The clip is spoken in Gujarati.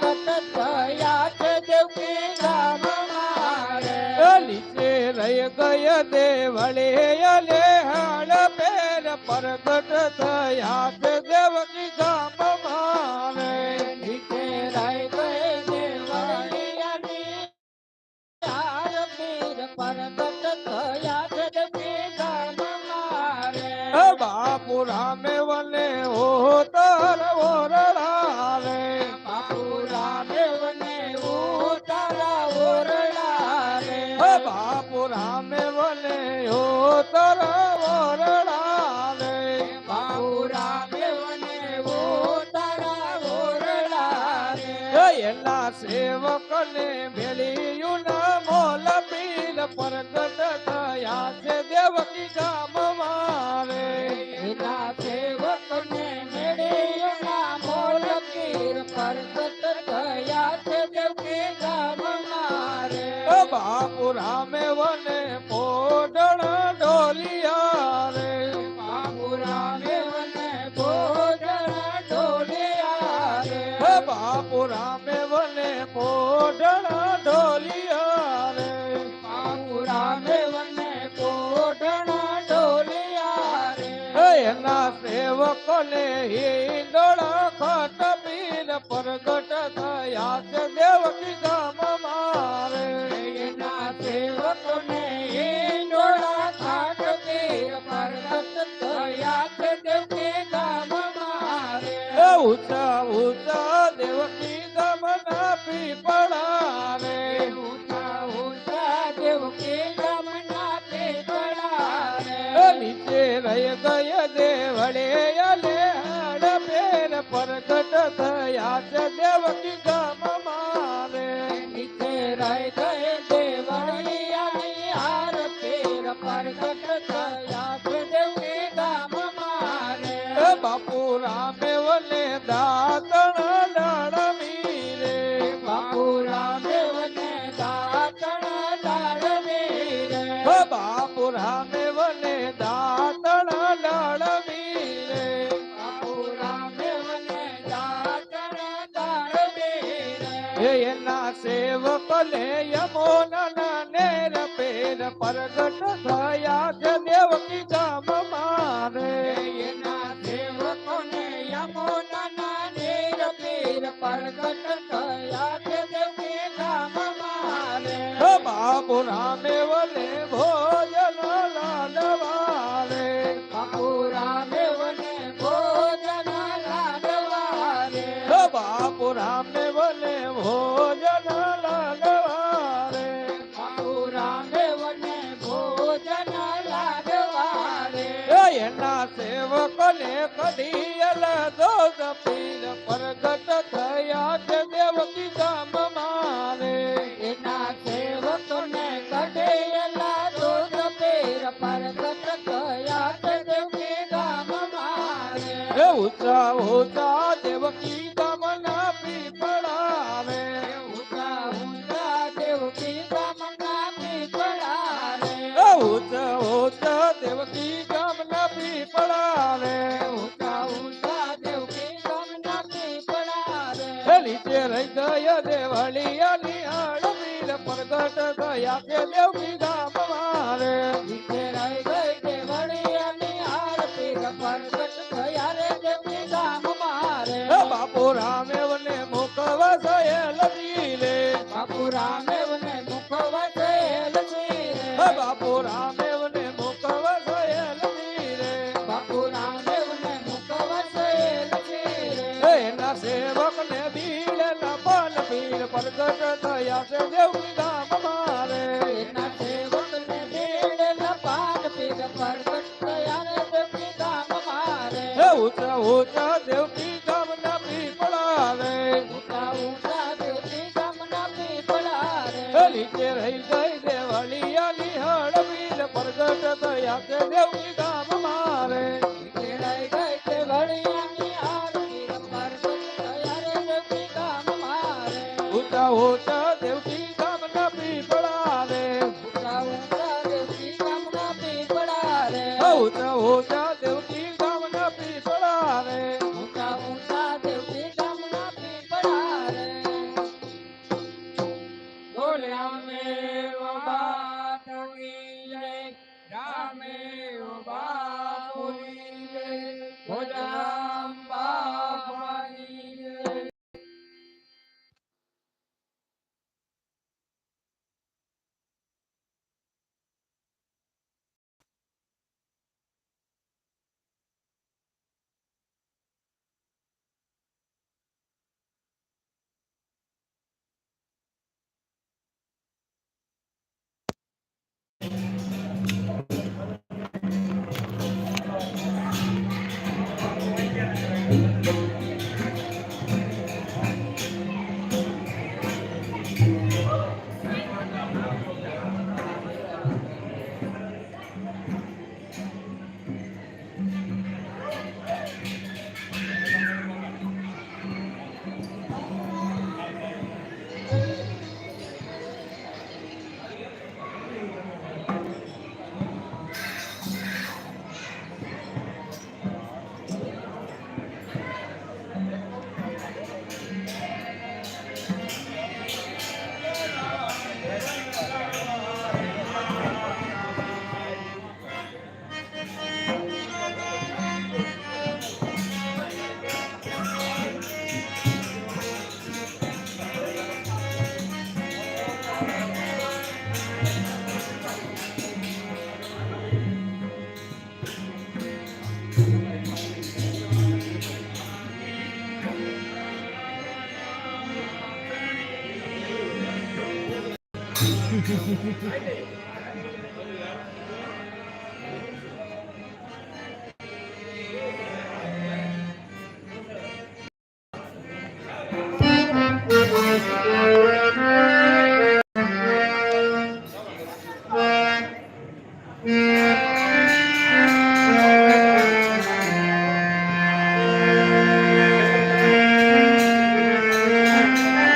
પ્રગટ થયા છે દેવકી ગામમાં રે એ નીચે રહી ગય દેવળે, અલે હાડ પેર પ્રગટ છે દેવકી. બાપુ રામે વને ઓ તર ઓરડા રે બાપુરા દેવને ઉતારા ઓરડા રે બાપુ રામે વને ઓ સેવકને મેળ્યું ના મોલ પીર પ્રગટ થયા છે દેવકી ગામ મારે એના સેવકને મેળીના મોલ પીર પ્રગટ થયા છે દેવકી ગામ મારે બાપુ રામે વને પોડણ એના સેવકોને હિંડોળા ખટ પીર પ્રગટ થયા છે દેવકી ગામમાં મારે. એના સેવકોને હિંડોળા ખાટ પીર પ્રગટ થયા છે દેવકી ગામમાં રે ઉચા ઊંચા દેવકી ગામના પીપળા દેવળે અલે હાડ પેર પ્રગટ થયા છે દેવકી ગામ મારે. નીચે રહી ગયે હાર પીર પ્રગટ થયા રે સેવક એના સેવકને યમોના નેર પેર પ્રગટ થયા છે દેવકી ધામ મારે. એના સેવકોને યમોના નેર પેર પ્રગટ થયા છે દેવકી ધામ મારે. બાપુ રામે ભોજન લાડવા રે બાપુરા દેવને ભોજન લાડવા રે એ એના સેવકને કઢિયલ દોષ પીર પ્રગટ થયા છે દેવકી ગામમાં રે એના સેવકોને કઢેલા દૂધ પીર પ્રગટ થયા છે દેવકી ગામમાં રે એ ઊંચા ઊંચા દેવકી ઊંચા ઊંચા દેવકી ગામના પીપળા રે ઊંચા ઊંચા દેવકી ગામના પીપળા રે નીચે રહી ગયા દેવળિયાની હાડ પીર પ્રગટ થયા છે દેવકી એ બાપુ રામે વને મુકવા લગી રે. બાપુ રામેવને મુખ વસેલ છે એ એના સેવક ને ભીડ ના પાન પીર પ્રગટ થયા છે રે એના સેવકને ભીડ લપાટ પીર પ્રગટ થયા રે દેવકી ગામમાં રે એ ઊંચા ઊંચા દેવકી ગામના પીપળા રે ઊંચા ઊંચા દેવકી ગામના પીપળા રે નીચે રહી ગઈ પીર પ્રગટ થયા દેવકી ગામમાં રે કેળાઈ ગઈ તે વળિયાની હાર પીર પ્રગટ રે દેવકી ગામમાં રે ઊંચા ઊંચા I did.